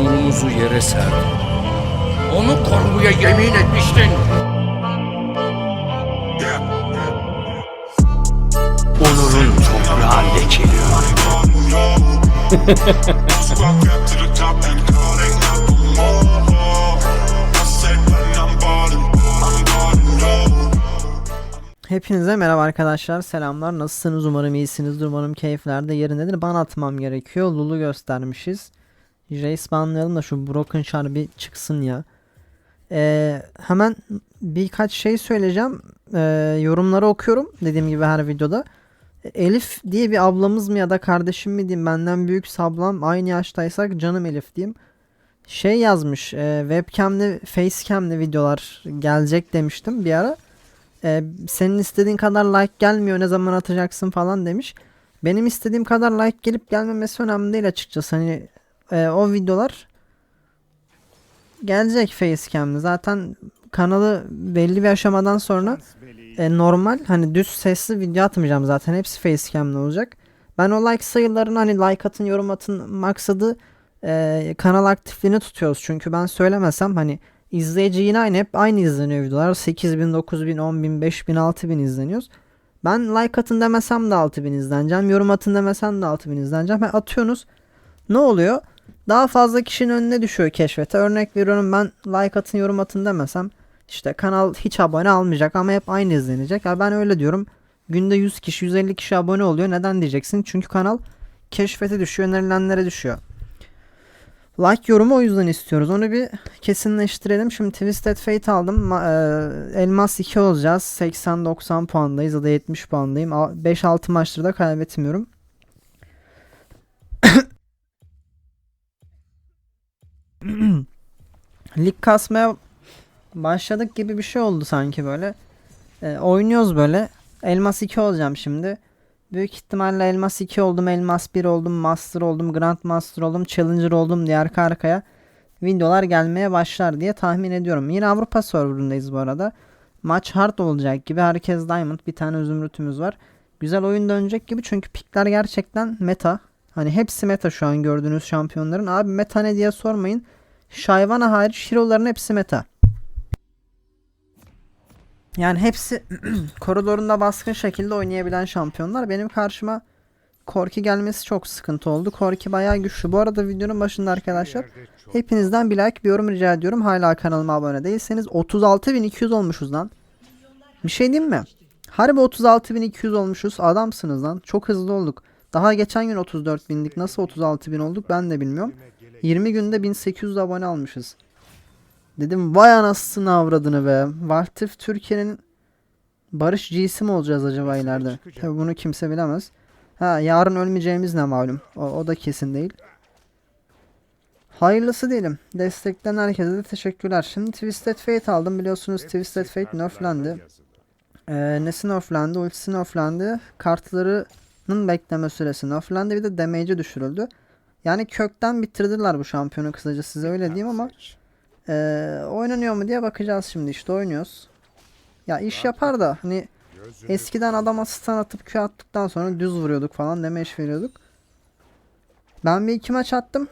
onurumuzu yere serdin. Onu korumaya yemin etmiştin. Onurun toprağı lekeliyor. Hepinize merhaba arkadaşlar. Selamlar. Nasılsınız? Umarım iyisinizdir. Umarım keyifler de yerindedir. Ban atmam gerekiyor. Lulu göstermişiz. Jace banlayalım da şu Broken Char bir çıksın ya. Ee, hemen birkaç şey söyleyeceğim. Ee, yorumları okuyorum. Dediğim gibi her videoda. Elif diye bir ablamız mı ya da kardeşim mi diyeyim benden büyük ablam aynı yaştaysak canım Elif diyeyim. Şey yazmış e, webcam'li facecam'li videolar gelecek demiştim bir ara. E, senin istediğin kadar like gelmiyor ne zaman atacaksın falan demiş. Benim istediğim kadar like gelip gelmemesi önemli değil açıkçası. Hani e, o videolar gelecek facecam'li. Zaten kanalı belli bir aşamadan sonra e, normal hani düz sesli video atmayacağım zaten. Hepsi facecam'li olacak. Ben o like sayılarını hani like atın yorum atın maksadı e, kanal aktifliğini tutuyoruz. Çünkü ben söylemesem hani izleyici yine aynı hep aynı izleniyor videolar. 8000, 9000, 10000, 5000, 6000 izleniyoruz. Ben like atın demesem de 6000 izleneceğim. Yorum atın demesem de 6000 izleneceğim. Ben atıyorsunuz. Ne oluyor? Daha fazla kişinin önüne düşüyor keşfete. Örnek veriyorum ben like atın yorum atın demesem işte kanal hiç abone almayacak ama hep aynı izlenecek. Ya ben öyle diyorum. Günde 100 kişi 150 kişi abone oluyor. Neden diyeceksin? Çünkü kanal keşfete düşüyor. Önerilenlere düşüyor. Like yorumu o yüzden istiyoruz. Onu bir kesinleştirelim. Şimdi Twisted Fate aldım. E, Elmas 2 olacağız. 80-90 puandayız ya da 70 puandayım. A- 5-6 maçtır da kaybetmiyorum. Lig kasmaya başladık gibi bir şey oldu sanki böyle. E, oynuyoruz böyle. Elmas 2 olacağım şimdi. Büyük ihtimalle Elmas 2 oldum, Elmas 1 oldum, Master oldum, Grand Master oldum, Challenger oldum diye arka arkaya videolar gelmeye başlar diye tahmin ediyorum. Yine Avrupa serverındayız bu arada. Maç hard olacak gibi. Herkes Diamond. Bir tane zümrütümüz var. Güzel oyun dönecek gibi çünkü pikler gerçekten meta. Hani hepsi meta şu an gördüğünüz şampiyonların. Abi meta ne diye sormayın. Shyvana hariç hero'ların hepsi meta. Yani hepsi koridorunda baskın şekilde oynayabilen şampiyonlar. Benim karşıma Korki gelmesi çok sıkıntı oldu. Korki bayağı güçlü. Bu arada videonun başında arkadaşlar hepinizden bir like bir yorum rica ediyorum. Hala kanalıma abone değilseniz 36.200 olmuşuz lan. Bir şey diyeyim mi? Harbi 36.200 olmuşuz. Adamsınız lan. Çok hızlı olduk. Daha geçen gün 34 bindik. Nasıl 36 bin olduk ben de bilmiyorum. 20 günde 1800 abone almışız. Dedim vay anasını avradını be. Valtif Türkiye'nin Barış G'si mi olacağız acaba ileride? Tabi bunu kimse bilemez. Ha yarın ölmeyeceğimiz ne malum. O, o da kesin değil. Hayırlısı diyelim. Destekten herkese de teşekkürler. Şimdi Twisted Fate aldım. Biliyorsunuz Twisted Fate nerflendi. Ee, nesi nerflendi? Ultisi nerflendi. Kartlarının bekleme süresi nerflendi. Bir de damage'i düşürüldü. Yani kökten bitirdiler bu şampiyonu kısaca size öyle diyeyim ama ee, oynanıyor mu diye bakacağız şimdi işte oynuyoruz. Ya iş yapar da hani eskiden adama stun atıp Q attıktan sonra düz vuruyorduk falan damage veriyorduk. Ben bir iki maç attım.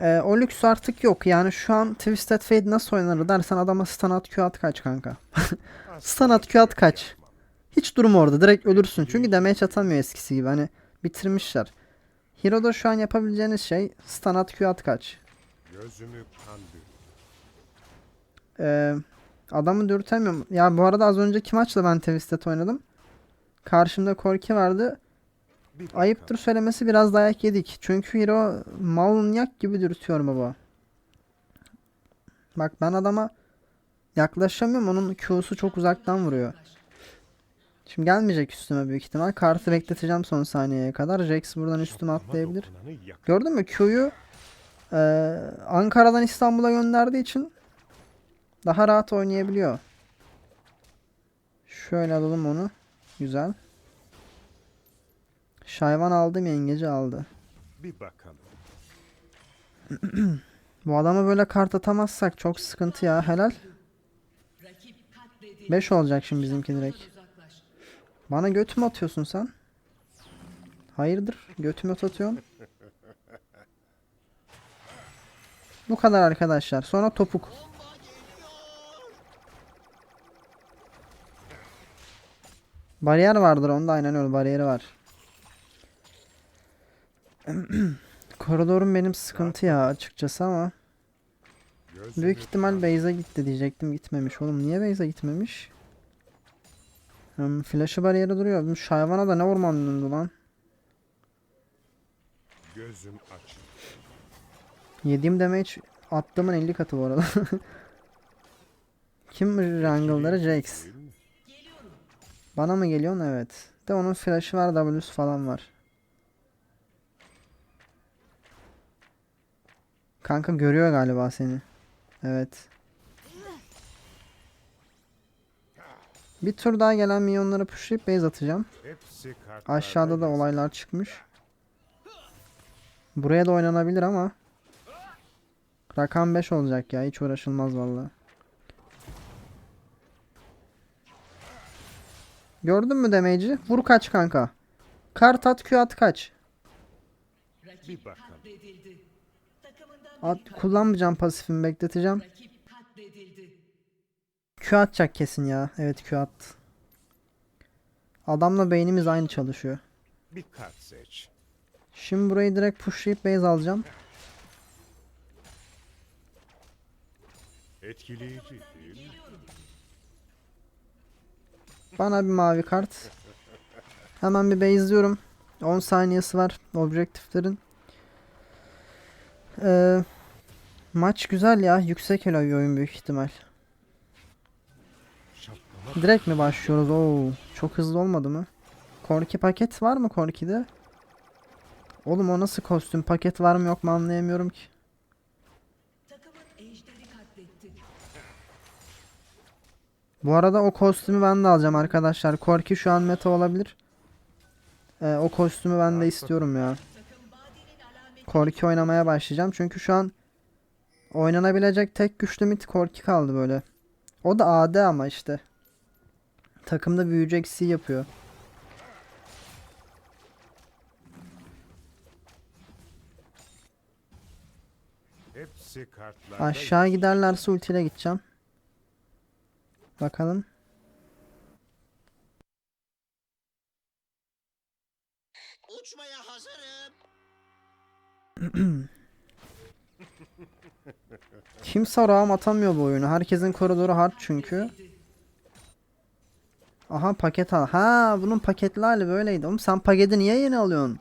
Ee, o lüks artık yok. Yani şu an Twisted Fate nasıl oynanır dersen adama stun at Q at kaç kanka. stun at Q at kaç. Hiç durum orada direkt ölürsün. Çünkü damage atamıyor eskisi gibi. Hani bitirmişler. Hero'da şu an yapabileceğiniz şey stun at Q at kaç. Ee, adamı dürtemiyorum. Ya bu arada az önceki maçta ben Twisted oynadım. Karşımda Korki vardı. Ayıptır söylemesi biraz dayak yedik. Çünkü hero manyak gibi dürtüyor baba. Bak ben adama yaklaşamıyorum. Onun Q'su çok uzaktan vuruyor. Şimdi gelmeyecek üstüme büyük ihtimal. Kartı bekleteceğim son saniyeye kadar. Jax buradan üstüme atlayabilir. Gördün mü Q'yu e, Ankara'dan İstanbul'a gönderdiği için daha rahat oynayabiliyor. Şöyle alalım onu. Güzel. Şayvan aldım yengeci aldı. Bir bakalım. Bu adama böyle kart atamazsak çok sıkıntı ya helal. 5 olacak şimdi bizimki direkt. Bana göt mü atıyorsun sen? Hayırdır? Götümü atıyorsun. Bu kadar arkadaşlar. Sonra topuk. Bariyer vardır onda aynen öyle bariyeri var. Koridorum benim sıkıntı ya açıkçası ama büyük ihtimal Beyza gitti diyecektim gitmemiş oğlum niye Beyza gitmemiş? Hmm, flash'ı bariyeri duruyor. Şu hayvana da ne orman döndü lan? Gözüm açık. Yediğim damage attığımın 50 katı bu arada. Kim jungle'ları? Jax. Bana mı geliyorsun? Evet. De onun flash'ı var, W'su falan var. Kanka görüyor galiba seni. Evet. Bir tur daha gelen minyonları pushlayıp base atacağım. Aşağıda da olaylar çıkmış. Buraya da oynanabilir ama rakam 5 olacak ya hiç uğraşılmaz vallahi. Gördün mü damage'i? Vur kaç kanka. Kart at Q at kaç. At, kullanmayacağım pasifimi bekleteceğim. Q atacak kesin ya. Evet Q at. Adamla beynimiz aynı çalışıyor. Bir kart seç. Şimdi burayı direkt pushlayıp base alacağım. Etkileyici değil mi? Bana bir mavi kart. Hemen bir base'liyorum. 10 saniyesi var objektiflerin. Ee, maç güzel ya. Yüksek elo bir oyun büyük ihtimal. Direkt mi başlıyoruz? Oo, çok hızlı olmadı mı? Korki paket var mı Korki'de? Oğlum o nasıl kostüm? Paket var mı yok mu anlayamıyorum ki. Bu arada o kostümü ben de alacağım arkadaşlar. Korki şu an meta olabilir. Ee, o kostümü ben de istiyorum ya. Korki oynamaya başlayacağım. Çünkü şu an oynanabilecek tek güçlü mid Korki kaldı böyle. O da AD ama işte. Takımda büyücü eksiği yapıyor. Aşağı giderlerse ultiyle gideceğim. Bakalım. Uçmaya hazırım. Kimse rağm atamıyor bu oyunu. Herkesin koridoru hard çünkü. Aha paket al. Ha bunun paketli hali böyleydi. Oğlum sen paketi niye yeni alıyorsun?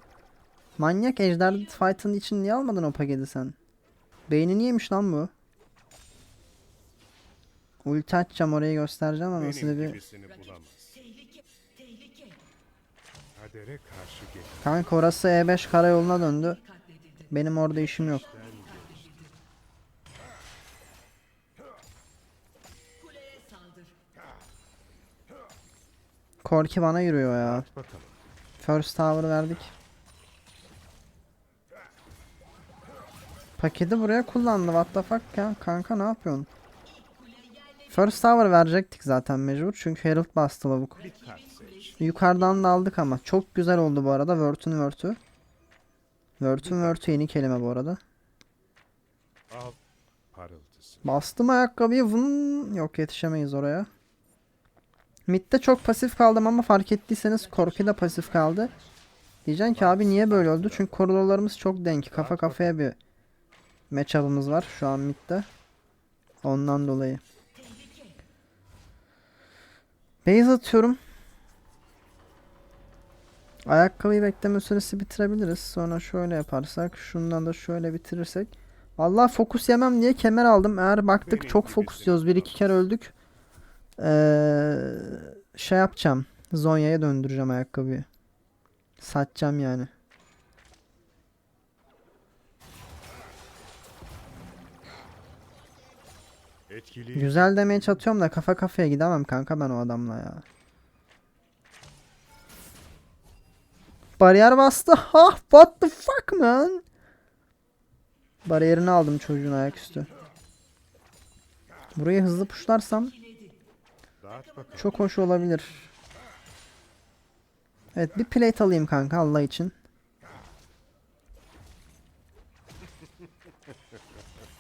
Manyak Ejder Fight'ın için niye almadın o paketi sen? Beynin yemiş lan bu. Ulti açacağım orayı göstereceğim ama size bir... Kanka orası E5 karayoluna döndü. Benim orada işim yok. Korki bana yürüyor ya. First tower verdik. Paketi buraya kullandı. What the fuck ya? Kanka ne yapıyorsun? First tower verecektik zaten mecbur. Çünkü Herald bastı lavuk. Yukarıdan da aldık ama. Çok güzel oldu bu arada. Word'ün word'ü. Word'ün word'ü yeni kelime bu arada. Bastım ayakkabıyı vın. Yok yetişemeyiz oraya. Mid'de çok pasif kaldım ama fark ettiyseniz Korki de pasif kaldı. Diyeceksin ki abi niye böyle oldu? Çünkü koridorlarımız çok denk. Kafa kafaya bir matchup'ımız var şu an mid'de. Ondan dolayı. Base atıyorum. Ayakkabıyı bekleme süresi bitirebiliriz. Sonra şöyle yaparsak. Şundan da şöyle bitirirsek. Vallahi fokus yemem diye kemer aldım. Eğer baktık çok gibisi fokus yiyoruz. Bir iki kere öldük. Ee, şey yapacağım. Zonya'ya döndüreceğim ayakkabıyı. Satacağım yani. Etkileyici. Güzel demeye atıyorum da kafa kafaya gidemem kanka ben o adamla ya. Bariyer bastı. Ha, what the fuck man? Bariyerini aldım çocuğun ayaküstü. Burayı hızlı puşlarsam. Çok hoş olabilir. Evet bir plate alayım kanka Allah için.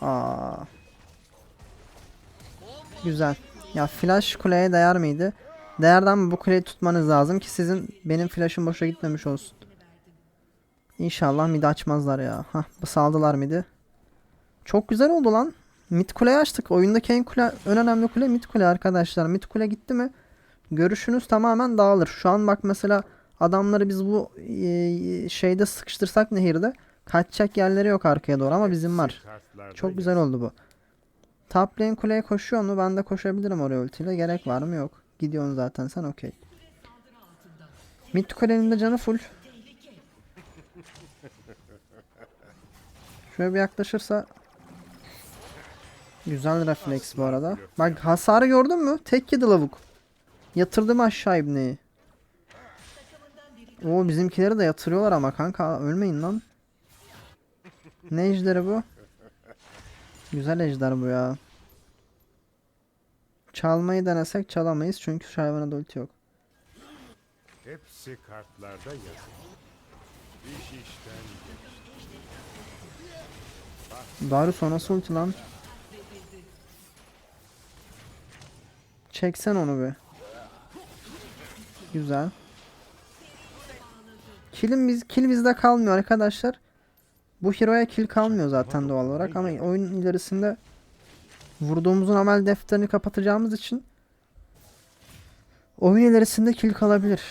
Aa. Güzel. Ya flash kuleye değer miydi? Değerden bu kuleyi tutmanız lazım ki sizin benim flash'ım boşa gitmemiş olsun. İnşallah midi açmazlar ya. Hah saldılar midi. Çok güzel oldu lan. Mid kuleyi açtık. Oyundaki en kule, en önemli kule mid kule arkadaşlar. Mid kule gitti mi görüşünüz tamamen dağılır. Şu an bak mesela adamları biz bu e, şeyde sıkıştırsak nehirde kaçacak yerleri yok arkaya doğru ama bizim var. Çok güzel oldu bu. Top lane kuleye koşuyor mu? Ben de koşabilirim oraya ultiyle. Gerek var mı? Yok. Gidiyorsun zaten sen okey. Mid kulenin de canı full. Şöyle bir yaklaşırsa Güzel refleks bu arada. Bak hasarı gördün mü? Tek yedi lavuk. Yatırdım aşağı ibneyi. Oo bizimkileri de yatırıyorlar ama kanka ölmeyin lan. Ne ejderi bu? Güzel ejder bu ya. Çalmayı denesek çalamayız çünkü da ulti yok. Hepsi kartlarda yazılı. İş işten geçti. Darius o nasıl ulti lan? Çeksen onu bir. Güzel. Kill'in biz, kill bizde kalmıyor arkadaşlar. Bu hero'ya kill kalmıyor zaten doğal olarak ama oyun ilerisinde vurduğumuzun amel defterini kapatacağımız için oyun ilerisinde kill kalabilir.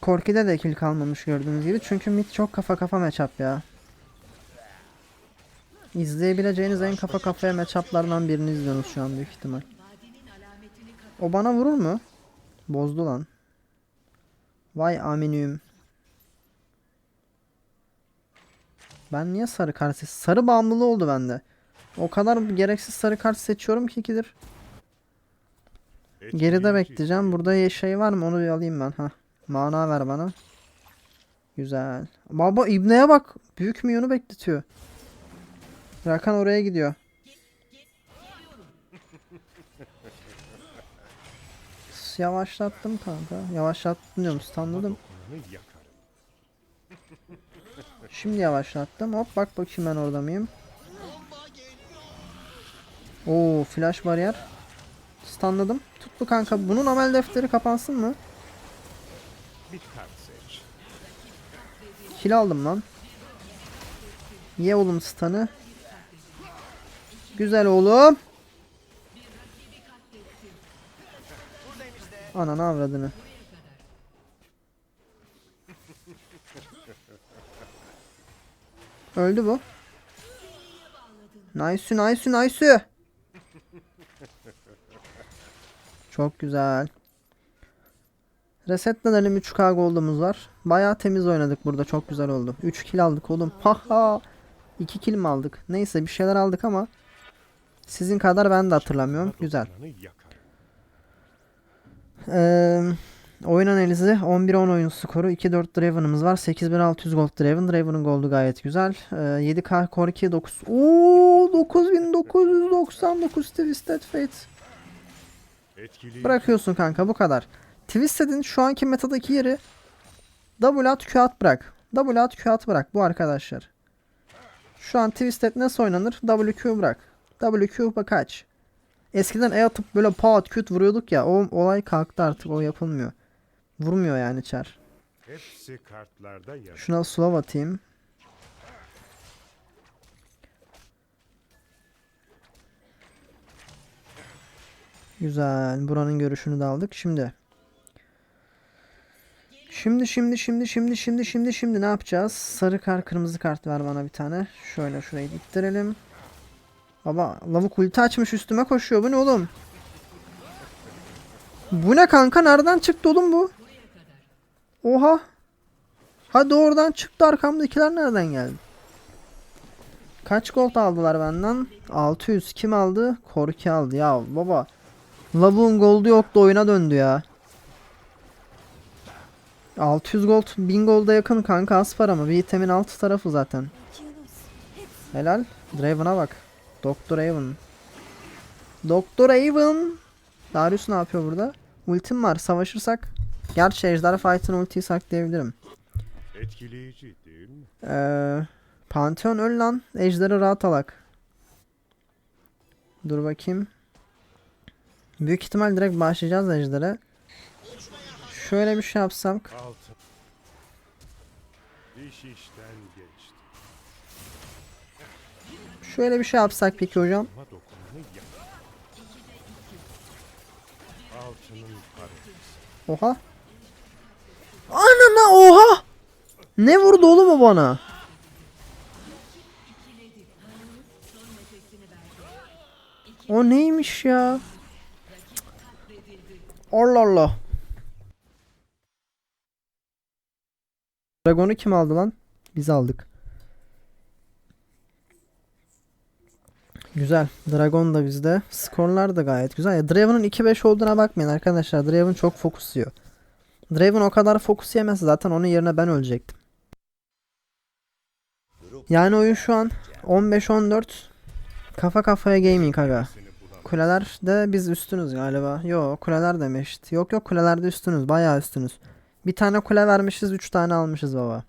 Korki'de de kill kalmamış gördüğünüz gibi çünkü mid çok kafa kafa matchup ya. İzleyebileceğiniz en kafa kafaya matchuplardan birini izliyorsunuz şu an büyük ihtimal. O bana vurur mu? Bozdu lan. Vay aminiyum. Ben niye sarı kart seç- Sarı bağımlılığı oldu bende. O kadar gereksiz sarı kart seçiyorum ki ikidir. Geride bekleyeceğim. Burada şey var mı? Onu bir alayım ben. Ha. Mana ver bana. Güzel. Baba İbne'ye bak. Büyük minyonu bekletiyor. Rakan oraya gidiyor. S- Yavaşlattım kanka. Yavaşlattım diyorum. Yakarım. Şimdi yavaşlattım. Hop bak bakayım ben orada mıyım? Oo flash bariyer. Stunladım. Tuttu kanka. Bunun amel defteri kapansın mı? Kill aldım lan. Ye oğlum stun'ı. Güzel oğlum. Ananı avradını. Öldü bu. Nice nice nice. Çok güzel. Resetlenelim 3K gold'umuz var. Bayağı temiz oynadık burada. Çok güzel oldu. 3 kill aldık oğlum. Haha. 2 kill mi aldık? Neyse bir şeyler aldık ama sizin kadar ben de hatırlamıyorum. Güzel. Ee, oyun analizi 11-10 oyun skoru 2-4 Draven'ımız var 8600 gold Draven. Draven'ın goldu gayet güzel. Ee, 7k core 2 9 ooo 9999 Twisted Fate. Bırakıyorsun kanka bu kadar. Twisted'in şu anki metadaki yeri W at Q at bırak. W at Q at bırak bu arkadaşlar. Şu an Twisted nasıl oynanır? WQ bırak. WQ bak kaç Eskiden E atıp böyle pat küt vuruyorduk ya o olay kalktı artık o yapılmıyor. Vurmuyor yani çar. Hepsi kartlarda yazılı. Şuna slow atayım. Güzel. Buranın görüşünü de aldık. Şimdi. Şimdi şimdi şimdi şimdi şimdi şimdi şimdi ne yapacağız? Sarı kart kırmızı kart ver bana bir tane. Şöyle şurayı ittirelim. Baba lavuk ulti açmış üstüme koşuyor. Bu ne oğlum? Bu ne kanka? Nereden çıktı oğlum bu? Oha. Hadi oradan çıktı arkamdakiler nereden geldi? Kaç gold aldılar benden? 600. Kim aldı? Korki aldı. Ya baba. Lavuğun goldu yoktu oyuna döndü ya. 600 gold 1000 golda yakın kanka az para mı? Bir itemin altı tarafı zaten. Helal. Draven'a bak. Doktor Raven. Doktor Raven. Darius ne yapıyor burada? Ultim var. Savaşırsak. Gerçi Ejder Fight'ın ultiyi saklayabilirim. Etkileyici değil mi? Ee, Pantheon öl lan. Ejder'i rahat alak. Dur bakayım. Büyük ihtimal direkt başlayacağız ejdere. Şöyle bir şey. Altın. İş işten Şöyle bir şey yapsak peki hocam. Oha. Anana oha. Ne vurdu oğlum o bana? O neymiş ya? Allah Allah. Dragon'u kim aldı lan? Biz aldık. Güzel. Dragon da bizde. Skorlar da gayet güzel. Ya Draven'ın 2-5 olduğuna bakmayın arkadaşlar. Draven çok fokus yiyor. Draven o kadar fokus yemez zaten onun yerine ben ölecektim. Yani oyun şu an 15-14 kafa kafaya gaming aga. Kuleler de biz üstünüz galiba. Yo kuleler de mi eşit? Yok yok kulelerde üstünüz. Bayağı üstünüz. Bir tane kule vermişiz 3 tane almışız baba.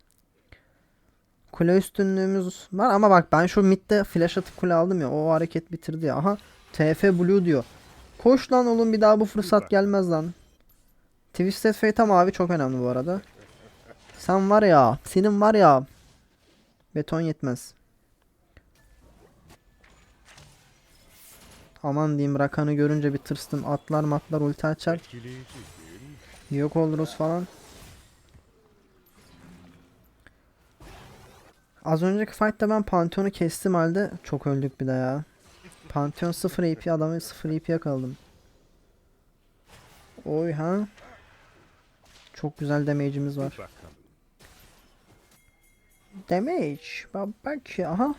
Kule üstünlüğümüz var ama bak ben şu midde flash atıp kule aldım ya o hareket bitirdi ya. Aha TF Blue diyor. Koş lan oğlum bir daha bu fırsat gelmez lan. Twisted Fate mavi çok önemli bu arada. Sen var ya, senin var ya. Beton yetmez. Aman diyeyim Rakan'ı görünce bir tırstım. Atlar matlar ulti açar. Yok oluruz falan. Az önceki fight'ta ben Pantheon'u kestim halde çok öldük bir de ya. Pantheon 0 AP adamı 0 AP yakaladım. Oy ha. Çok güzel damage'imiz var. Damage. Bak ya, aha.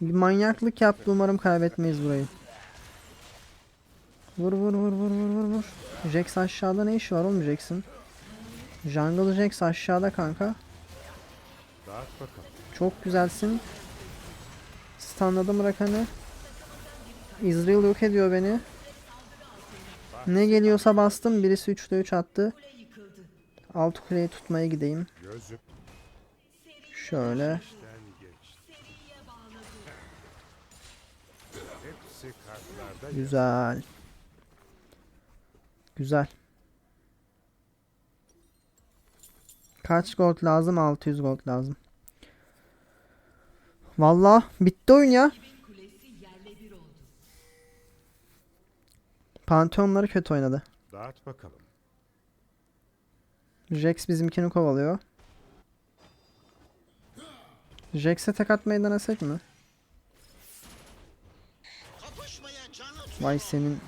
Bir manyaklık yaptı umarım kaybetmeyiz burayı. Vur vur vur vur vur vur vur. Jax aşağıda ne işi var oğlum Jax'in? Jungle Jax aşağıda kanka. Dağıt bakalım. Çok güzelsin. Stunladım Rakan'ı. Israel yok ediyor beni. Ne geliyorsa bastım. Birisi 3'te 3 attı. Alt kuleyi tutmaya gideyim. Şöyle. Güzel. Güzel. Kaç gold lazım? 600 gold lazım. Valla bitti oyun ya. Pantheonları kötü oynadı. Dağıt bakalım. Jax bizimkini kovalıyor. Jax'e tek atmayı denesek mi? Vay senin.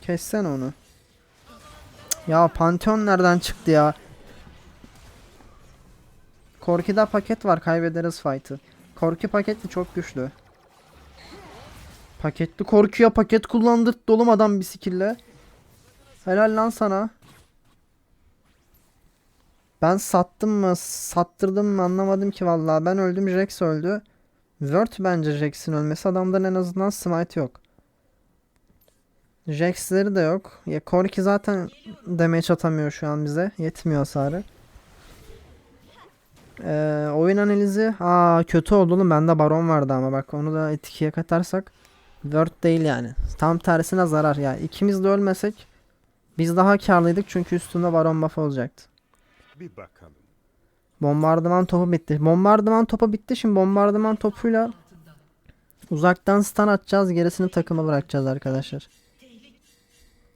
Kessen onu. Ya Pantheon nereden çıktı ya? Korki'de paket var kaybederiz fight'ı. Korki paketli çok güçlü. Paketli Korki'ye paket kullandırt dolum adam bir skill'le. Helal lan sana. Ben sattım mı, sattırdım mı anlamadım ki vallahi. Ben öldüm, Jax öldü. Word bence Jax'in ölmesi. Adamdan en azından smite yok. Jax'leri de yok. Ya Corki zaten damage atamıyor şu an bize. Yetmiyor hasarı. Ee, oyun analizi. Aa kötü oldu oğlum. Bende baron vardı ama bak onu da etkiye katarsak. Word değil yani. Tam tersine zarar. Ya ikimiz de ölmesek biz daha karlıydık çünkü üstünde baron buff olacaktı. Bir bakalım. Bombardıman topu bitti. Bombardıman topu bitti. Şimdi bombardıman topuyla uzaktan stun atacağız. Gerisini takıma bırakacağız arkadaşlar.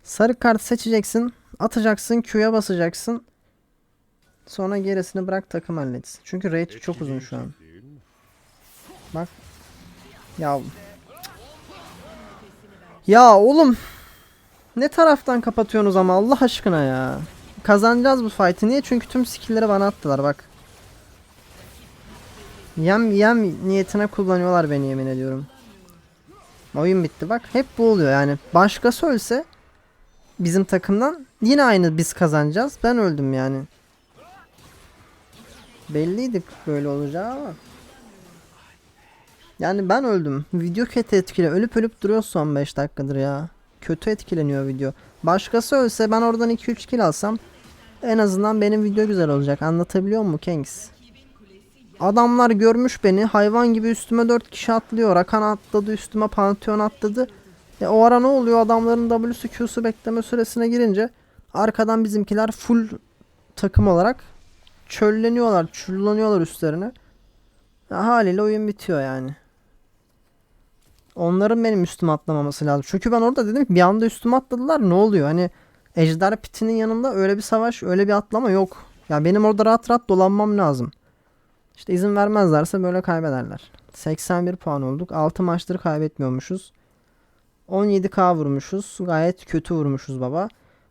Sarı kart seçeceksin. Atacaksın. Q'ya basacaksın. Sonra gerisini bırak takım halletsin. Çünkü range çok uzun şu an. Mi? Ya. Ya oğlum. Ne taraftan kapatıyorsunuz ama Allah aşkına ya. Kazanacağız bu fight'ı. Niye? Çünkü tüm skill'leri bana attılar bak. Yem yem niyetine kullanıyorlar beni yemin ediyorum. Oyun bitti bak. Hep bu oluyor yani. Başkası ölse bizim takımdan yine aynı biz kazanacağız. Ben öldüm yani. Belliydi böyle olacağı ama. Yani ben öldüm. Video kötü etkile. Ölüp ölüp duruyor son 5 dakikadır ya. Kötü etkileniyor video. Başkası ölse ben oradan 2-3 kill alsam En azından benim video güzel olacak. Anlatabiliyor muyum Kings? Adamlar görmüş beni hayvan gibi üstüme 4 kişi atlıyor. Rakan atladı üstüme Pantheon atladı. E o ara ne oluyor adamların W'su Q'su bekleme süresine girince arkadan bizimkiler full takım olarak çölleniyorlar, çullanıyorlar üstlerine. Ya haliyle oyun bitiyor yani. Onların benim üstüme atlamaması lazım. Çünkü ben orada dedim ki bir anda üstüme atladılar ne oluyor? Hani Ejder Pitinin yanında öyle bir savaş, öyle bir atlama yok. Ya benim orada rahat rahat dolanmam lazım. İşte izin vermezlerse böyle kaybederler. 81 puan olduk. 6 maçları kaybetmiyormuşuz. 17k vurmuşuz. Gayet kötü vurmuşuz baba.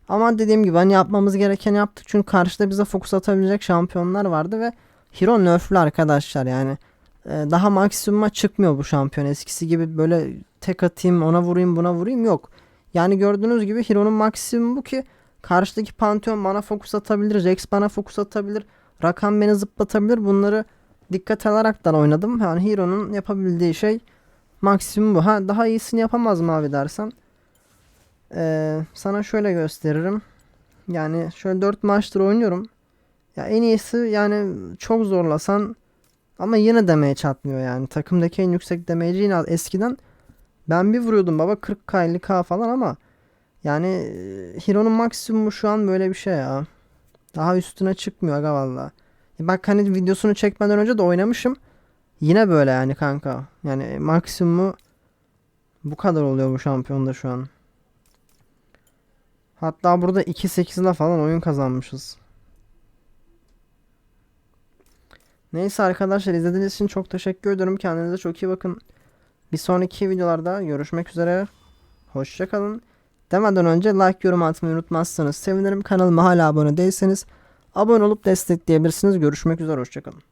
Ama dediğim gibi hani yapmamız gerekeni yaptık. Çünkü karşıda bize fokus atabilecek şampiyonlar vardı ve Hero nerflü arkadaşlar yani. Ee, daha maksimuma çıkmıyor bu şampiyon. Eskisi gibi böyle tek atayım ona vurayım buna vurayım yok. Yani gördüğünüz gibi Hero'nun maksimumu bu ki karşıdaki Pantheon bana fokus atabilir. Jax bana fokus atabilir. Rakan beni zıplatabilir. Bunları dikkat alaraktan oynadım. Yani Hero'nun yapabildiği şey maksimum bu. Ha daha iyisini yapamaz mı abi dersen. Ee, sana şöyle gösteririm. Yani şöyle 4 maçtır oynuyorum. Ya en iyisi yani çok zorlasan ama yine demeye çatmıyor yani. Takımdaki en yüksek demeci yine eskiden ben bir vuruyordum baba 40 k 50 k falan ama yani e, Hero'nun maksimumu şu an böyle bir şey ya. Daha üstüne çıkmıyor aga valla. Bak hani videosunu çekmeden önce de oynamışım. Yine böyle yani kanka. Yani maksimumu bu kadar oluyor bu şampiyonda şu an. Hatta burada 2-8 ile falan oyun kazanmışız. Neyse arkadaşlar izlediğiniz için çok teşekkür ederim. Kendinize çok iyi bakın. Bir sonraki videolarda görüşmek üzere. Hoşçakalın. Demeden önce like yorum atmayı unutmazsanız sevinirim. Kanalıma hala abone değilseniz abone olup destekleyebilirsiniz. Görüşmek üzere hoşçakalın.